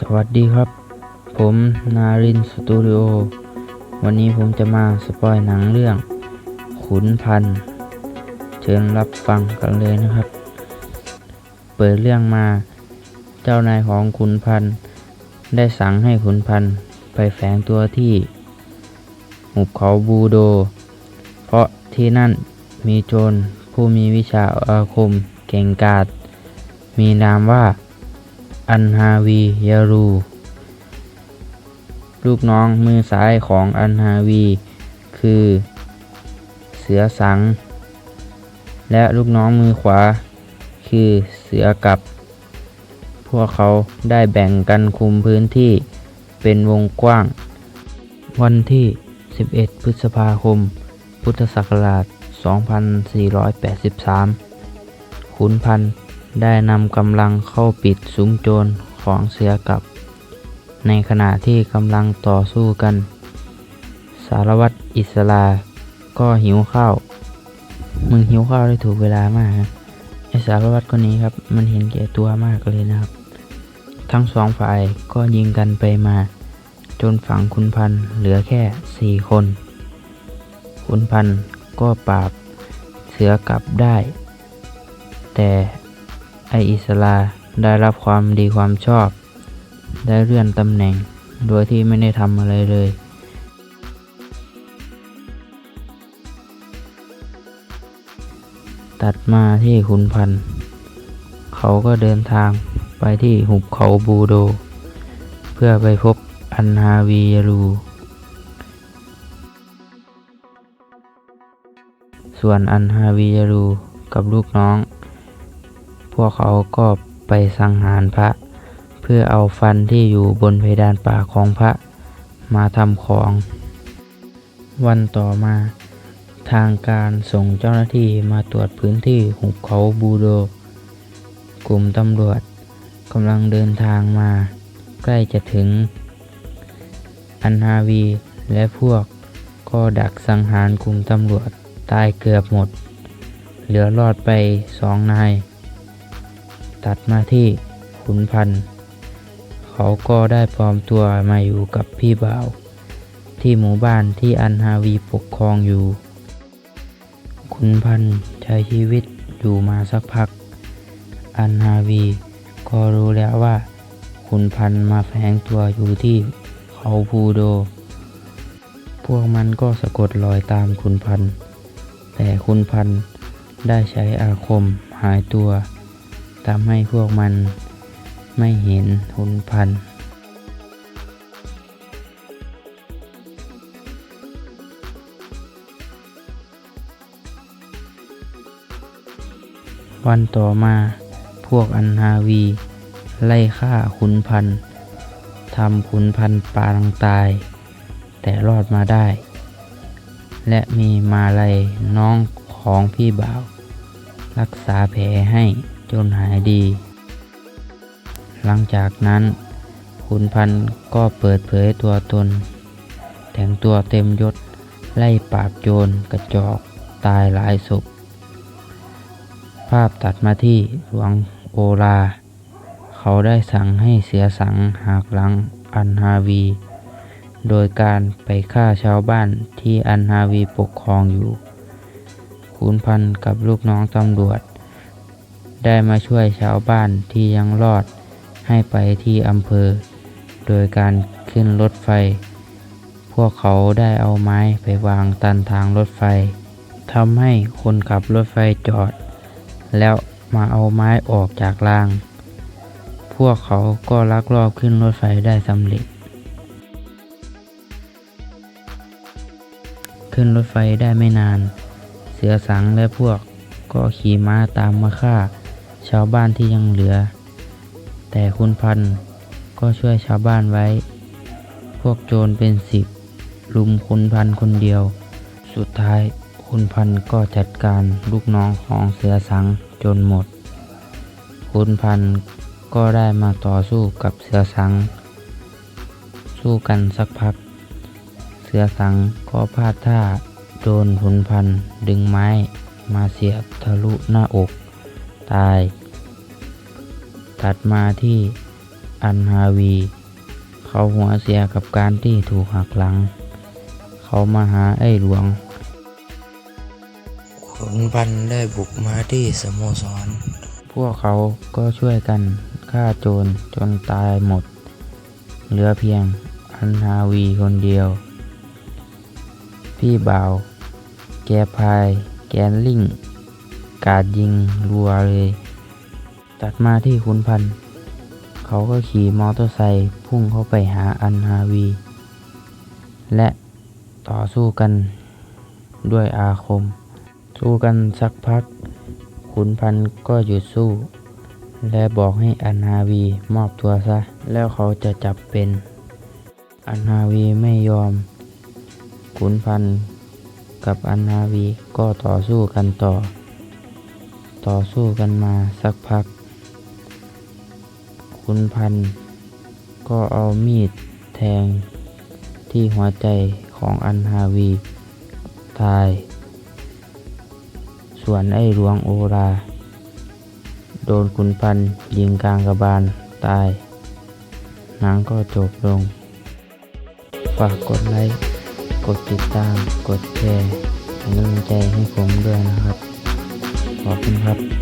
สวัสดีครับ ผมนารินสตูดิโอ วันนี้ผมจะมาสปอยหนังเรื่อง ขุนพันธ์เชิญรับฟังกันเลยนะครับ เปิดเรื่องมาเจ้านายของขุนพันธ์ได้สั่งให้ขุนพันธ์ไปแฝงตัวที่หุบเขาบูโด เพราะที่นั่นมีโจรผู้มีวิชาอาคมเก่งกาจมีนามว่า อันฮาวียารู ลูกน้องมือซ้ายของอันฮาวี คือ เสือสัง และลูกน้องมือขวา คือเสือกับ พวกเขาได้แบ่งกันคุมพื้นที่เป็นวงกว้าง วันที่ 11 พฤษภาคม พุทธศักราช 2483 ขุนพันธ์ ได้นำกำลังเข้าปิดซุ้มโจรของเสือกับ ในขณะที่กำลังต่อสู้กัน สารวัตรอิสลาก็หิวข้าว มึงหิวข้าวได้ถูกเวลามากนะไอสารวัตรคนนี้ครับ มันเห็นแก่ตัวมากเลยนะครับ ทั้งสองฝ่ายก็ยิงกันไปมา จนฝั่งคุณพันเหลือแค่สี่คน คุณพันก็ปราบเสือกลับได้ แต่ ไออิสลาได้รับความดีความชอบ ได้เลื่อนตำแหน่ง โดยที่ไม่ได้ทำอะไรเลย ตัดมาที่ขุนพันธ์เขาก็เดินทางไปที่หุบเขาบูโด เพื่อไปพบอันฮาวียารู ส่วนอันฮาวียารูกับลูกน้อง พวกเขาก็ไปสังหารพระ เพื่อเอาฟันที่อยู่บนเพดานป่าของพระมาทำของ วันต่อมา ทางการส่งเจ้าหน้าที่มาตรวจพื้นที่หุบเขาบูโด กลุ่มตำรวจกำลังเดินทางมา ใกล้จะถึง อันฮาวีและพวกก็ดักสังหารกลุ่มตำรวจตายเกือบหมด เหลือรอดไปสองนาย ตัดมาที่ขุนพันธ์เขาก็ได้ปลอมตัวมาอยู่กับพี่บ่าว ที่หมู่บ้านที่อันฮาวีปกครองอยู่ ขุนพันธ์ใช้ชีวิตอยู่มาสักพัก อันฮาวีก็รู้แล้วว่า ขุนพันธ์มาแฝงตัวอยู่ที่เขาพูโด พวกมันก็สะกดรอยตามขุนพันธ์แต่ขุนพันธ์ได้ใช้อาคมหายตัว ทำให้พวกมันไม่เห็นขุนพัน วันต่อมาพวกอันฮาวี ไล่ฆ่าขุนพันทำขุนพันธ์ปางตาย แต่รอดมาได้ และมีมาลัยน้องของพี่บ่าว รักษาแผลให้ จนหายดี หลังจากนั้นขุนพันธ์ก็เปิดเผยตัวตน แต่งตัวเต็มยศไล่ปราบโจรกระจอกตายหลายศพ ภาพตัดมาที่หลวงโอลา เขาได้สั่งให้เสียสังหากหลังอันฮาวี โดยการไปฆ่าชาวบ้านที่อันฮาวีปกครองอยู่ขุนพันกับลูกน้องตำรวจ ได้มาช่วยชาวบ้านที่ยังรอดให้ไปที่อำเภอ โดยการขึ้นรถไฟ พวกเขาได้เอาไม้ไปวางตันทางรถไฟทำให้คนขับรถไฟจอด แล้วมาเอาไม้ออกจากราง พวกเขาก็ลักลอบขึ้นรถไฟได้สำเร็จ ขึ้นรถไฟได้ไม่นาน เสือสังและพวกก็ขี่ม้าตามมาฆ่า ชาวบ้านที่ยังเหลือ แต่คุณพันธ์ก็ช่วยชาวบ้านไว้ พวกโจรเป็นสิบลุมคุณพันธ์คนเดียว สุดท้ายคุณพันธ์ก็จัดการลูกน้องของเสือสังจนหมด คุณพันธ์ก็ได้มาต่อสู้กับเสือสัง สู้กันสักพัก เสือสังก็พลาดท่าโดนขุนพันธ์ดึงไม้มาเสียบทะลุหน้าอก ตายตัดมาที่อันฮาวี เขาหัวเสียกับการที่ถูกหักหลัง เขามาหาไอ้หลวงขุนพันธุ์ได้บุกมาที่สโมสร พวกเขาก็ช่วยกันฆ่าโจรจนตายหมด เหลือเพียงอันฮาวีคนเดียว พี่บ่าว แกพาย แกนลิง กาดยิงรัวเลย ตัดมาที่ขุนพัน เขาก็ขี่มอเตอร์ไซค์พุ่งเข้าไปหาอันฮาวี และต่อสู้กันด้วยอาคม สู้กันสักพัก ขุนพันก็หยุดสู้ และบอกให้อันฮาวีมอบตัวซะ แล้วเขาจะจับเป็น อันฮาวีไม่ยอม ขุนพันกับอันฮาวีก็ต่อสู้กันต่อ ต่อสู้กันมาสักพักขุนพันก็เอามีดแทงที่หัวใจของอันฮาวีตาย ส่วนไอ้หลวงโอรา โดนขุนพันยิงกลางกระบาลตาย หนังก็จบลง ฝากกดไลค์ กดติดตาม กดแชร์เป็นกำลังใจให้ผมด้วยนะครับ ขอบคุณครับ